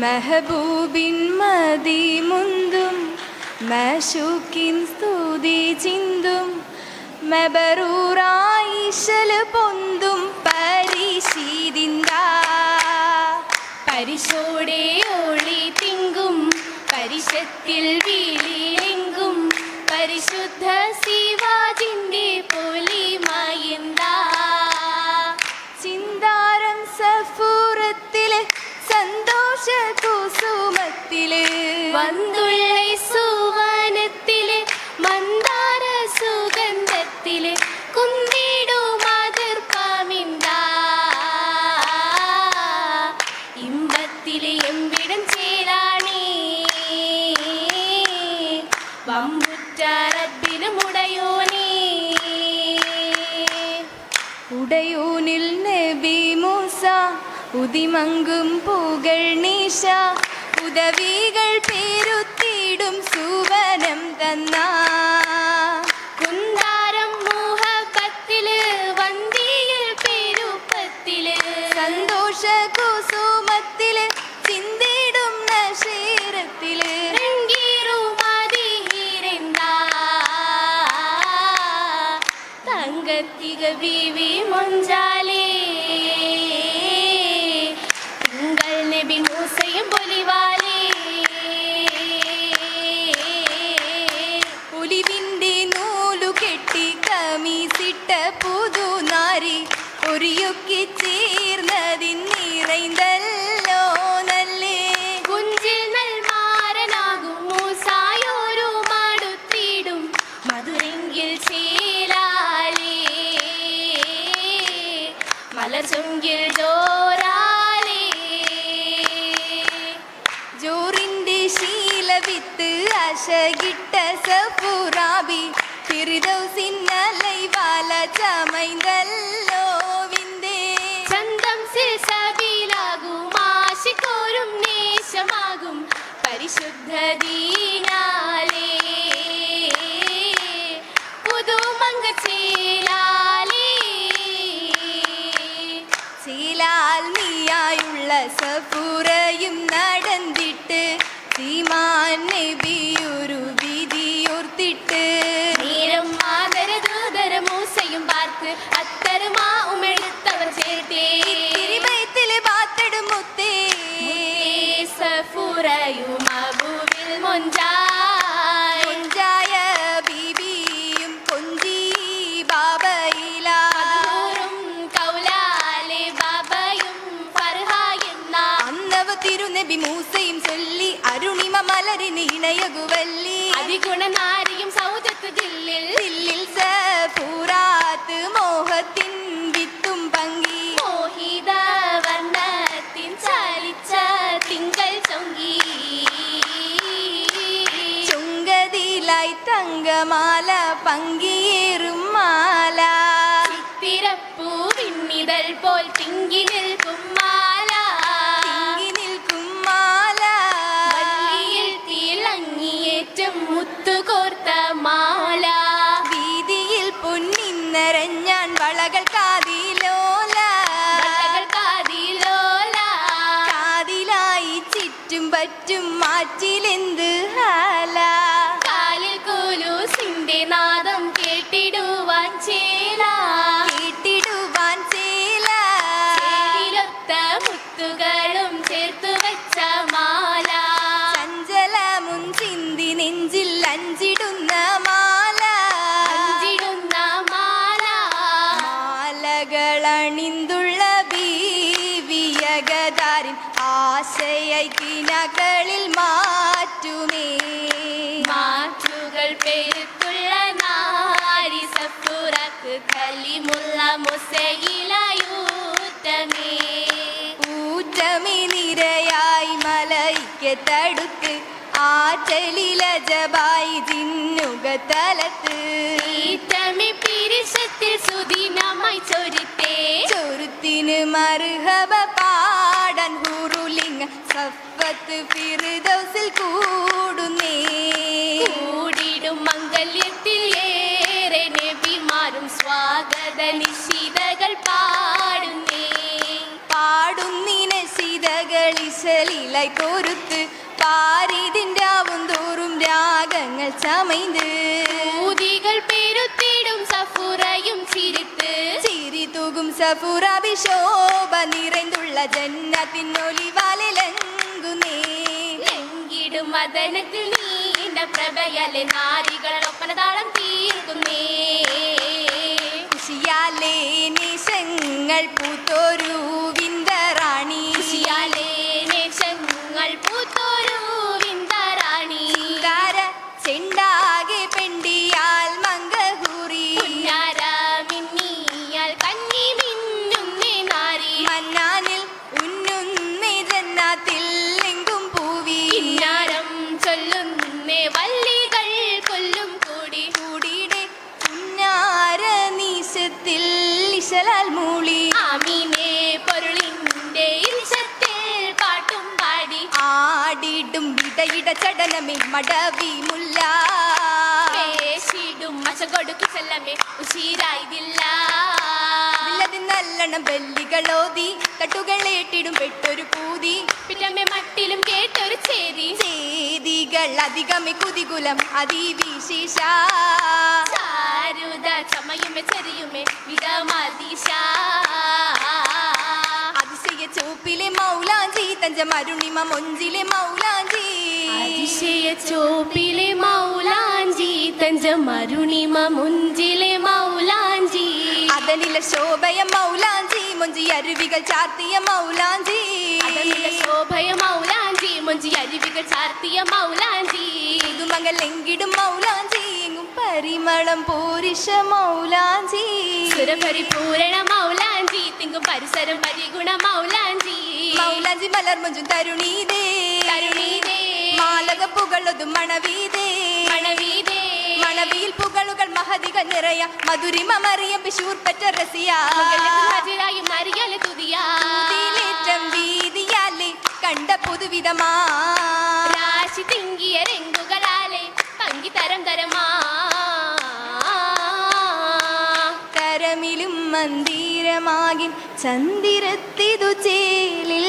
മെഹബൂബിൻ മതി മുന്തും മഷൂക്കിൻ സ്തുതി ചിന്തും മെബറൂറായിശൽ പൊന്തും പരിശീതിന്ത. പരിശോടെ ഒളി തിങ്കും പരിശത്തിൽ വീളിലെങ്കും പരിശുദ്ധ ശിവാജിന്റെ സുവനത്തിൽ മന്ദാര സുഗന്ധത്തിലെ എമ്പിടം ഉടയൂനിൽ നബി മൂസ ഉദിമങ്കും പൂകൾ നീശ ഉദവികൾ പേരുത്തിടും സുവനം തന്ന. കുന്താരം മോഹപ്പത്തിൽ വന്തിയിൽ പേരുപ്പത്തിൽ സന്തോഷ കുസുമത്തിൽ ചിന്തിടും നശീരത്തിൽ തങ്കത്തിക ബീവി മൊഞ്ചാലേ. ಗಿಟ್ಟ ಸಪುರಾಬಿ ಫಿರಿದೌಸಿನ್ನಲೈ ವಾಲ ಚಮೈನ മൂസയും അത്തരമാ ഉമെടുത്തവർ ചേർത്തേ തിരുമയത്തിൽ പാത്തടും മുത്തേ. സഫുറയും അബുവിൽ മൊഞ്ചായ. കൊഞ്ചായ ബീബിയും കൊഞ്ചി ബാബയില. മധുറും കൗലാലെ ബാബയും ഫർഹ അന്നവ തിരുനബി മൂസയും ചൊല്ലി അരുണിമ മലരിന് ഇണയകുവല്ലി. അതിഗുണനാരിയും തങ്കമാല പങ്കിയേറും മാല. ചിത്തിരപ്പൂ വിണ്ണിതൾ പോൽ തിങ്കി നിൽക്കും മാല. തിങ്കി നിൽക്കും മാല. വള്ളിയിൽ തിളങ്ങിയേറ്റം മുത്തുകോർത്ത മാല. വീതിയിൽ പൊന്നിന്നരഞ്ഞാൻ വളകൾ കാതിലോല. വളകൾ കാതിലോല. കാതിലായി ചുറ്റും പറ്റും മാറ്റിലെന്ത് മാലകളണിന്തുള്ള ബീവിയകതാരിൻ ആശയക്കിനകളിൽ മാറ്റുമേ. മാറ്റുകൾ പെരുത്തുള്ള നാരി സപ്പുറക്ക് കലിമുള്ള മുസയിലയൂത്തമേ ഊറ്റമി നിരയായി മലയ്ക്ക് തടുക്ക് ആറ്റലിലജബായി ജിന്നുക തലത്ത്. പിരിശത്തിൽ സുദിനമായി ചൊരുത്തേ. ചൊരുത്തിന് മറുഹബ പാടൻ ഹുറുലിംഗ സഫത്ത് ഫിർദൗസിൽ കൂടുന്നേ. കൂടിടും മംഗല്യത്തിൽ ഏറെ നബിമാരും സ്വാഗത നിശിതകൾ പാടുന്നേ. പാടുന്നിന ശിതകളിശ പാരീതിന്റെ ആവും രാഗങ്ങൾ ചമൈന്ത് ഊതികൾ പെരുത്തിടും സഫൂറയും ചിരിത്ത്. ചിരി തൂകും സഫൂറ വിശോഭ നിറൈന്നുള്ള ജന്നത്തിനൊലി വലങ്ങുനേ ലങ്കിടും മദനത്തിൽ നീണ്ട പ്രഭയലെ നാരികളൊപ്പന താളം തീർക്കുന്നേ. ഖുഷിയാലേ നിശങ്ങൾ പൂത്തോരൂ ആടിടും വിടയിട ചടനമേ മടവി മുല്ല. പേശിടും മശകൊടുക്കു ചെല്ലമേ ഉശീരായതില്ല. ഇല്ലതി നല്ലണം ബല്ലികളോതി തട്ടുകളേട്ടിടും പെട്ടൊരു പൂതി. പിന്നമ്മേ മട്ടിലും കേട്ടൊരു ചേരി ചേതികൾ അധികമേ കുതികുലം അതിവിശേഷ. ചാരുത ചമയുമേ ചെറിയുമേ അതിശയ ചോപ്പിലെ മൗലാഞ്ചി തഞ്ച മരുണിമ മൊഞ്ചിലെ മൗലാഞ്ചി. അതിശയ ചോപ്പിലെ മൗലാഞ്ചി തഞ്ച മരുണിമ മുഞ്ചിലെ മൗലാഞ്ചി. അതനില ശോഭയ മൗലാഞ്ചി മൊഞ്ചി അരുവികൾ ചാർത്തിയ മൗലാഞ്ചി. അതനിലെ ശോഭയ മൗലാഞ്ചി മൊഞ്ചി അരുവികൾ ചാർത്തിയ മൗലാഞ്ചി. ഇതുമകലെങ്കിടും മൗലാഞ്ചി എങ്ങും പരിമളം പൂരിഷ മൗലാഞ്ചി. സുരപരിപൂരണ മൗലാഞ്ചി തിങ്കും പരിസരം പരിഗുണ മൗലാഞ്ചി മലർമുഞ്ചും തരുണീതേ. തരുണീതേ. മാലക പുകളൊതും മണവീതേ. മണവീതേ. മണവിയിൽ പുകളുകൾ മഹതിക നിറയ മധുരിമ മറിയം പിശൂർ പറ്റ റസിയ മുകളിലത്ത് ഹാജിറായും നരിയാലെ തുതിയാ. വീതിയാലെ കണ്ട പുതുവിധമാ. രാശി തിങ്കിയ രംഗുകളാലെ പങ്കി തരം തരമാ. തരമിലും മന്ദിരമാകിൻ ചന്ദിരത്തിതു ചേലിൽ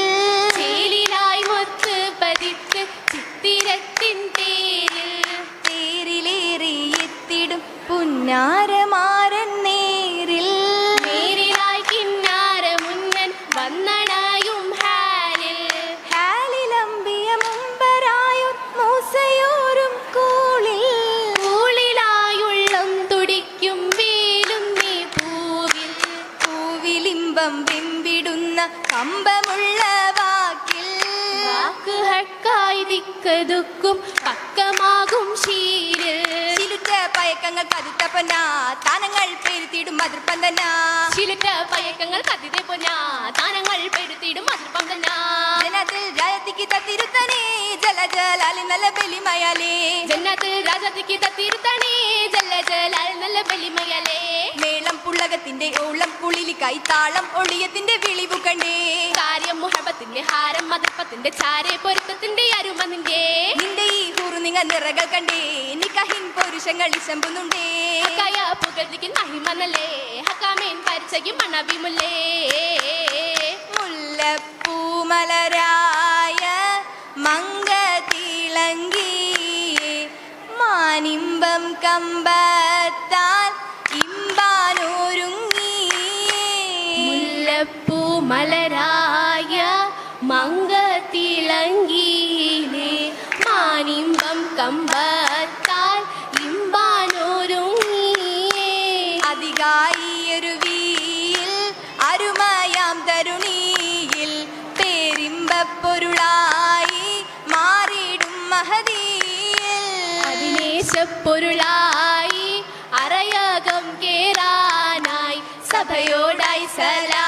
പുന്നാരമാരൻ നേരിൽ. നേരിലായി കിന്നാര മുന്നൻ വന്നണായും ഹാലിൽ. ഹാലിലമ്പിയ മുമ്പരായും മൂസയോരും കൂളിൽ. കൂളിലായുള്ളം തുടിക്കും വേലും നീ പൂവിൽ. പൂവിലിമ്പം പിമ്പിടുന്ന കമ്പമുള്ള ഹക്കായി ദിക്കതുക്കും പക്കമാകും ശീലിൽ ചിലുറ്റ പയക്കങ്ങൾ കതിത്തപ്പന താനങ്ങൾ പെരുത്തിടും മതിർപ്പന്തന ചിലുറ്റ പയക്കങ്ങൾ കതിരെ പൊന്നാ താനങ്ങൾ പെരുത്തിയിടും അതിർപ്പം തന്നാ. ജനത്തിൽ രായത്തിക്ക് തത്തിരുത്തനേ ജല ജലാലി നല്ല ബലിമയാലേ. ജന്നത്തിൽ രാജത്തിക്ക് തത്തിരുത്തണേ ജല്ല ജലാൽ നല്ല ബലിമയലേ. മേളം പുള്ളകത്തിന്റെ ഓളം കുളിലിക്കായി താളം ഒളിയത്തിന്റെ വിളിവു കണ്ടേ. കാര്യം മുഹബത്തിന്റെ ഹാരം മതിപ്പത്തിന്റെ ചാരെ പൊരുത്തത്തിന്റെ അരുമ നിന്റെ. നിന്റെ ഈ ഹുറുനിങ്ങ നിറകൾ കണ്ടേ നിക്കഹിൻ പുരുഷങ്ങൾ ഇശമ്പുന്നുണ്ടേ. കയ പുകഴ്ത്തിക്ക് നഹിമനല്ലേ ഹക്കാമേൻ പരിചയും മണവിമുല്ലേ. മുല്ലപ്പൂമലരായ മങ്കതിളങ്കി മാനിമ്പം കമ്പത്താൽ അതിനേശപ്പൊരുളായി അറയകം കേറാനായി സഭയോടായി സലാ